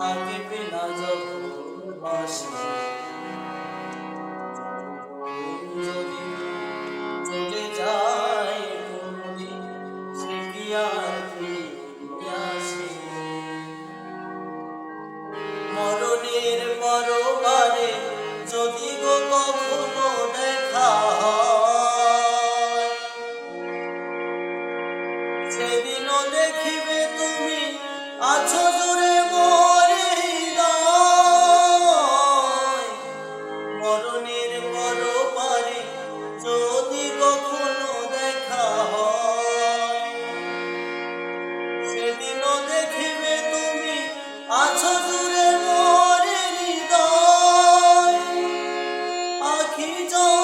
মাগিবে না যখন বাসি যদি চলে যায় কোনদিন সে কি আর আসে? মরণের পরবারে যদি গো কখনো দেখা সেদিনও দেখিবে তুমি আছো জুড়ে মন দেখিবে তুমি আছো দূরে মোরে হৃদয়। আখি জল